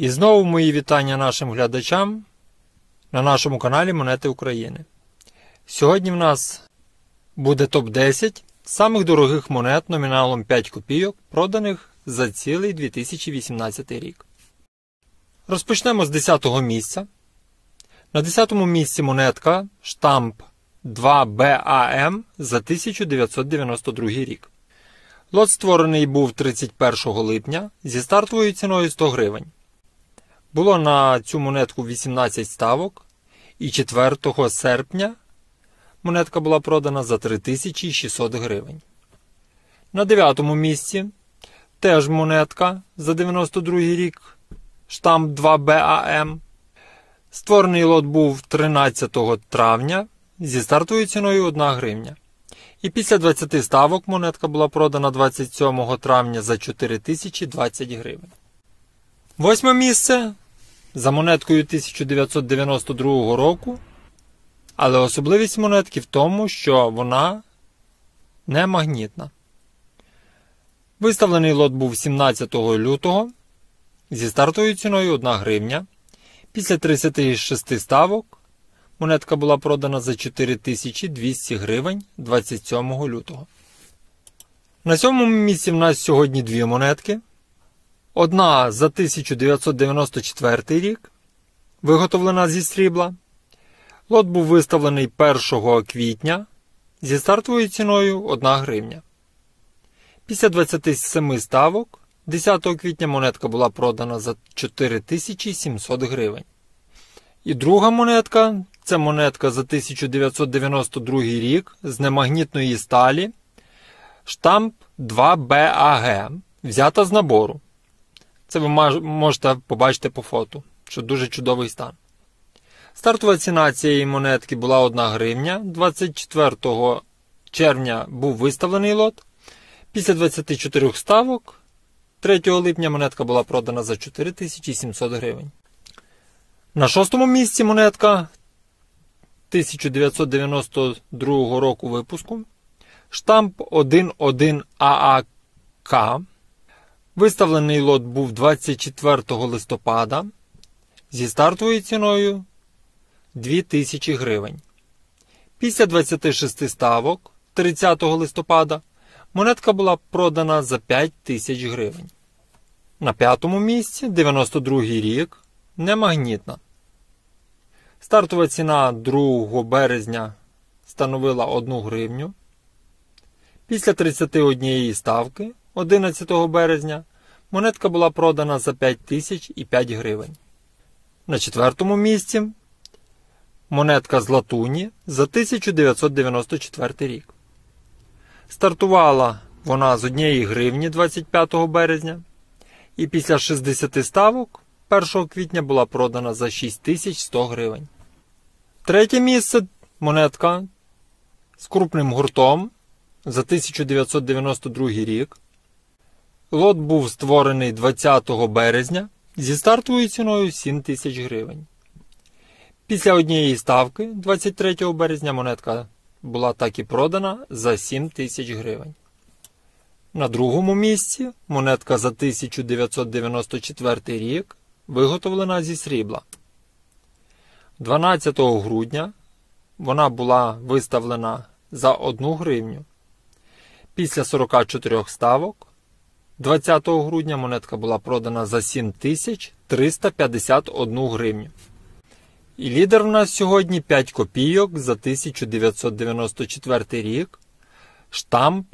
І знову мої вітання нашим глядачам на нашому каналі Монети України. Сьогодні в нас буде топ-10 самих дорогих монет номіналом 5 копійок, проданих за цілий 2018 рік. Розпочнемо з 10 місця. На 10 місці монетка штамп 2BAM за 1992 рік. Лот створений був 31 липня зі стартовою ціною 100 гривень. Було на цю монетку 18 ставок, і 4 серпня монетка була продана за 3600 гривень. На 9 місці теж монетка за 92 рік, штамп 2BAM. Створений лот був 13 травня зі стартовою ціною 1 гривня. І після 20 ставок монетка була продана 27 травня за 4020 гривень. Восьме місце за монеткою 1992 року. Але особливість монетки в тому, що вона не магнітна. Виставлений лот був 17 лютого зі стартовою ціною 1 гривня. Після 36 ставок монетка була продана за 4200 гривень 27 лютого. На сьомому місці в нас сьогодні дві монетки. Одна за 1994 рік, виготовлена зі срібла. Лот був виставлений 1 квітня зі стартовою ціною 1 гривня. Після 27 ставок 10 квітня монетка була продана за 4700 гривень. І друга монетка це монетка за 1992 рік з немагнітної сталі. Штамп 2BAG, взята з набору. Це ви можете побачити по фото, що дуже чудовий стан. Стартова ціна цієї монетки була 1 гривня. 24 червня був виставлений лот. Після 24 ставок 3 липня монетка була продана за 4700 гривень. На шостому місці монетка 1992 року випуску. Штамп 11ААК. Виставлений лот був 24 листопада зі стартовою ціною 2000 гривень. Після 26 ставок 30 листопада монетка була продана за 5000 гривень. На п'ятому місці 92 рік немагнітна. Стартова ціна 2 березня становила 1 гривню. Після 31 ставки 11 березня монетка була продана за 5005 гривень. На четвертому місці монетка з латуні за 1994 рік. Стартувала вона з 1 гривні 25 березня. І після 60 ставок 1 квітня була продана за 6100 гривень. Третє місце монетка з крупним гуртом за 1992 рік. Лот був створений 20 березня зі стартовою ціною 7 тисяч гривень. Після однієї ставки 23 березня монетка була так і продана за 7 тисяч гривень. На другому місці монетка за 1994 рік виготовлена зі срібла. 12 грудня вона була виставлена за 1 гривню. Після 44 ставок 20 грудня монетка була продана за 7351 гривню. І лідер в нас сьогодні 5 копійок за 1994 рік. Штамп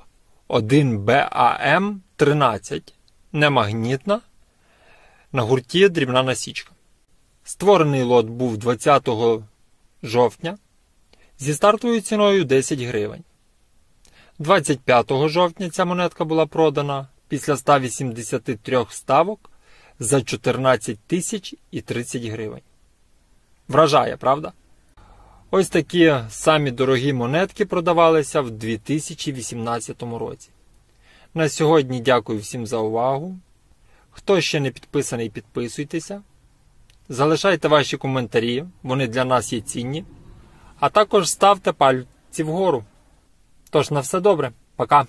1BAM 13. Немагнітна. На гурті дрібна насічка. Створений лот був 20 жовтня зі стартовою ціною 10 гривень. 25 жовтня ця монетка була продана після 183 ставок за 14 тисяч і 30 гривень. Вражає, правда? Ось такі самі дорогі монетки продавалися в 2018 році. На сьогодні дякую всім за увагу. Хто ще не підписаний, підписуйтеся. Залишайте ваші коментарі, вони для нас є цінні. А також ставте пальці вгору. Тож на все добре, пока!